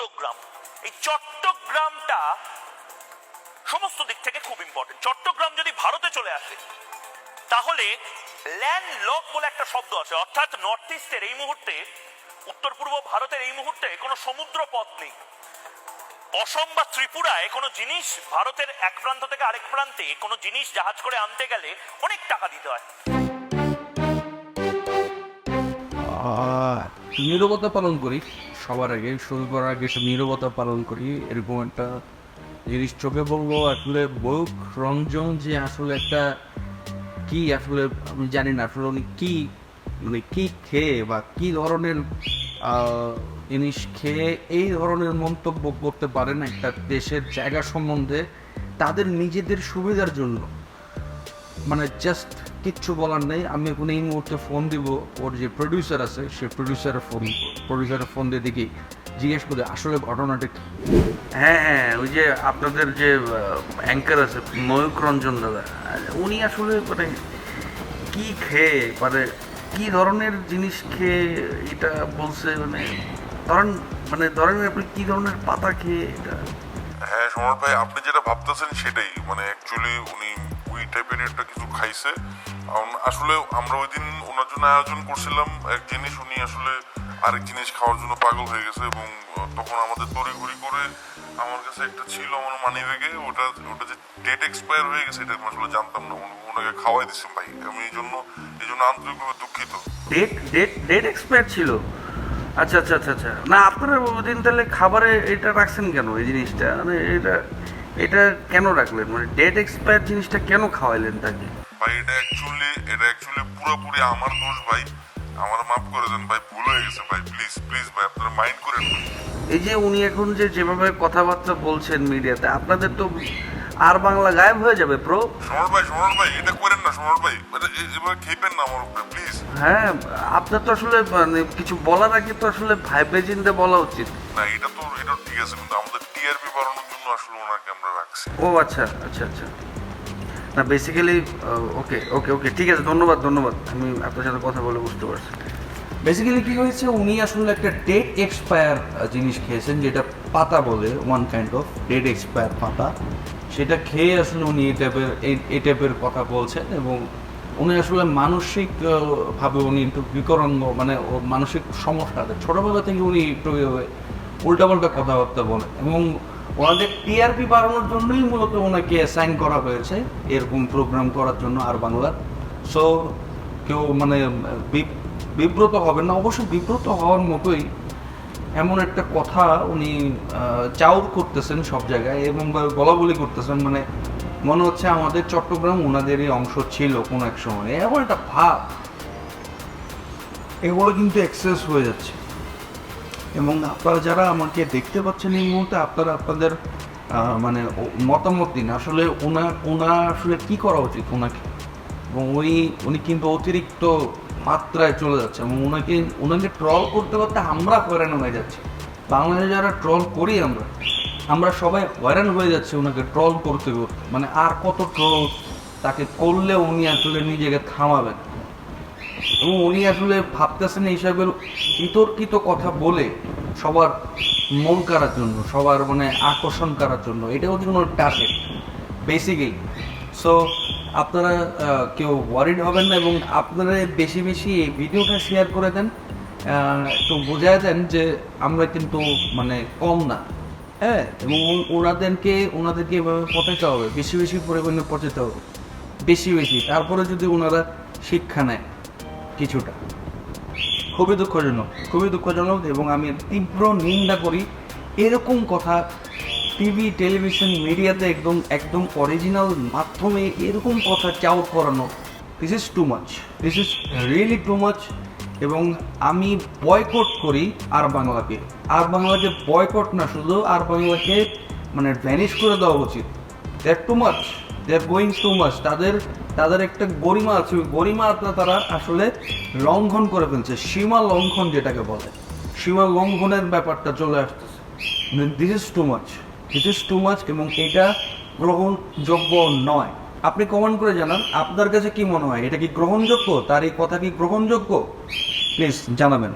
চট্টগ্রাম। এই চট্টগ্রামটা সমস্ত দিক থেকে খুব ইম্পর্টেন্ট চট্টগ্রাম যদি ভারতে চলে আসে, তাহলে ল্যান্ড লক বলে একটা শব্দ আছে। অর্থাৎ নর্থ ইস্টের এই মুহূর্তে উত্তর পূর্ব ভারতের এই মুহূর্তে কোনো সমুদ্র পথ নেই। অসম বা ত্রিপুরায় কোনো জিনিস ভারতের এক প্রান্ত থেকে আরেক প্রান্তে কোনো জিনিস জাহাজ করে আনতে গেলে অনেক টাকা দিতে হয়। নীরবতা পালন করি। সবার আগে, শুরু করার আগে নীরবতা পালন করি। এরকম একটা জিনিস চোখে বলব আসলে বউক রঞ্জন যে আসলে একটা কি আসলে আমি জানি না, আসলে উনি কি মানে কি খেয়ে বা কি ধরনের জিনিস খেয়ে এই ধরনের মন্তব্য করতে পারেন একটা দেশের জায়গা সম্বন্ধে, তাদের নিজেদের সুবিধার জন্য। মানে জাস্ট কিচ্ছু বলার নেই। আমি এখন এই মুহূর্তে ফোন দিব ওর যে প্রডিউসার আছে সে প্রডিউসারের ফোন প্রডিউসারের ফোন দিয়ে দেখি জিজ্ঞেস করে আসলে ঘটনাটা কি? হ্যাঁ হ্যাঁ ওই যে আপনাদের যে অ্যাঙ্কার আছে ময়ূক রঞ্জন দাদা উনি আসলে মানে কি খেয়ে মানে কি ধরনের জিনিস খেয়ে এটা বলছে মানে ধরেন মানে ধরেন আপনি কি ধরনের পাতা খেয়ে এটা? হ্যাঁ সমর ভাই আপনি যেটা ভাবতেছেন সেটাই। মানে অ্যাকচুয়ালি উনি ওই টাইপের একটা কিছু খাইছে। আসলে আমরা ওই দিন ওনার জন্য আয়োজন করছিলাম এক জিনিস, উনি আসলে আরেক জিনিস খাওয়ার জন্য পাগল হয়ে গেছে এবং তখন আমাদের তড়িঘড়ি করে আমার কাছে একটা ছিল আমার মানি ব্যাগে ওটা ওটা যে ডেট এক্সপায়ার হয়ে গেছে এটা আসলে জানতাম না। ওনাকে খাওয়াই দিচ্ছেন ভাই। আমি এই জন্য এই জন্য আন্তরিকভাবে দুঃখিত। ডেট ডেট ডেট এক্সপায়ার ছিল? আচ্ছা আচ্ছা আচ্ছা আচ্ছা। না, আপনারা ওদিন তাহলে খাবারে এটা রাখছেন কেন, এই জিনিসটা? মানে এটা এটা কেন রাখলেন? মানে ডেট এক্সপায়ার জিনিসটা কেন খাওয়াইলেন তাকে? ভাই এটা অ্যাকচুয়ালি এটা অ্যাকচুয়ালি পুরোপুরি আমার দোষ ভাই। আমার মাফ করে দেন ভাই ভুল হয়ে গেছে ভাই প্লিজ প্লিজ ভাই আপনারা মাইন্ড করেন এই যে উনি এখন যে যেভাবে কথাবার্তা বলছেন মিডিয়াতে আপনাদের তো আর বাংলা গায়েব হয়ে যাবে প্রো সমর ভাই সমর ভাই এটা করেন না সমর ভাই। মানে এ- এভাবে খেপেন না আমার উপরে প্লিজ হ্যাঁ আপনার তো আসলে মানে কিছু বলার আগে তো আসলে ভাইবে চিন্তে বলা উচিত। না এটা তো এটা ঠিক আছে কিন্তু আমাদের ওনাকে ও আচ্ছা আচ্ছা আচ্ছা। না বেসিক্যালি ওকে ওকে ওকে ঠিক আছে ধন্যবাদ ধন্যবাদ। আমি আপনার সাথে কথা বলে বুঝতে পারছি। বেসিক্যালি কি হয়েছে উনি আসলে একটা ডেট এক্সপায়ার জিনিস খেয়েছেন যেটা পাতা বলে one kind of date expire পাতা। সেটা খেয়ে আসলে উনি এই টাইপের এই- টাইপের কথা বলছেন এবং উনি আসলে মানসিক আহ, ভাবে উনি একটু বিকরঙ্গ মানে মানসিক সমস্যা ছোটবেলা থেকে উনি একটু উল্টাপাল্টা কথাবার্তা বলেন এবং ওনাদের টিআরপি বাড়ানোর জন্যই মূলত ওনাকে অ্যাসাইন করা হয়েছে। এরকম প্রোগ্রাম করার জন্য আর বাংলার। সো কেউ মানে বিব্রত হবেন না। অবশ্য বিব্রত হওয়ার মতোই এমন একটা কথা উনি চাউর করতেছেন সব জায়গায় এবং বলা বলি করতেছেন। মানে মনে হচ্ছে আমাদের চট্টগ্রাম ওনাদেরই অংশ ছিল কোনো এক সময়। এমন একটা ভাব। এগুলো কিন্তু এক্সেস হয়ে যাচ্ছে। এবং আপনারা যারা আমাকে দেখতে পাচ্ছেন এই মুহূর্তে, আপনারা আপনাদের মানে মতামত দিন। আসলে ওনা ওনা আসলে কী করা উচিত ওনাকে? এবং উনি উনি কিন্তু অতিরিক্ত মাত্রায় চলে যাচ্ছে এবং ওনাকে ওনাকে ট্রল করতে করতে আমরা হয়রান হয়ে যাচ্ছি। বাংলাদেশে যারা ট্রল করি আমরা আমরা সবাই হয়রান হয়ে যাচ্ছি ওনাকে ট্রল করতে করতে। মানে আর কত ট্রল তাকে করলে উনি আসলে নিজেকে থামাবেন? এবং উনি আসলে ভাবতেছেন এইসবের বিতর্কিত কথা বলে সবার মন করার জন্য, সবার মানে আকর্ষণ করার জন্য। এটা হচ্ছে কোনো টার্গেট বেসিক্যালি সো আপনারা কেউ ওয়ারিড হবেন না এবং আপনারা বেশি বেশি এই ভিডিওটা শেয়ার করে দেন। একটু বোঝায় দেন যে আমরা কিন্তু মানে কম না। হ্যাঁ এবং ওনাদেরকে ওনাদেরকে এভাবে পচাতে হবে, বেশি বেশি পরিমাণে পচাতে হবে। বেশি বেশি, তারপরে যদি ওনারা শিক্ষা নেয়। কিছুটা। খুবই দুঃখজনক খুবই দুঃখজনক এবং আমি তীব্র নিন্দা করি এরকম কথা টিভি, টেলিভিশন, মিডিয়াতে একদম একদম অরিজিনাল মাধ্যমে এরকম কথা চাউ করানো this is too much this is really too much এবং আমি বয়কট করি আর বাংলাকে। আর বাংলাকে বয়কট না, শুধু আর বাংলাকে মানে ভ্যানিশ করে দেওয়া উচিত। That too much they are going too much তাদের তাদের একটা গরিমা আছে, ওই গরিমাটা তারা আসলে লঙ্ঘন করে ফেলছে, সীমা লঙ্ঘন যেটাকে বলে। সীমা লঙ্ঘনের ব্যাপারটা চলে আসতেছে। This is too much this is too much এবং এটা গ্রহণযোগ্য নয়। আপনি কমেন্ট করে জানান, আপনার কাছে কি মনে হয়? এটা কি গ্রহণযোগ্য? তার এই কথা কি গ্রহণযোগ্য? প্লিজ জানাবেন।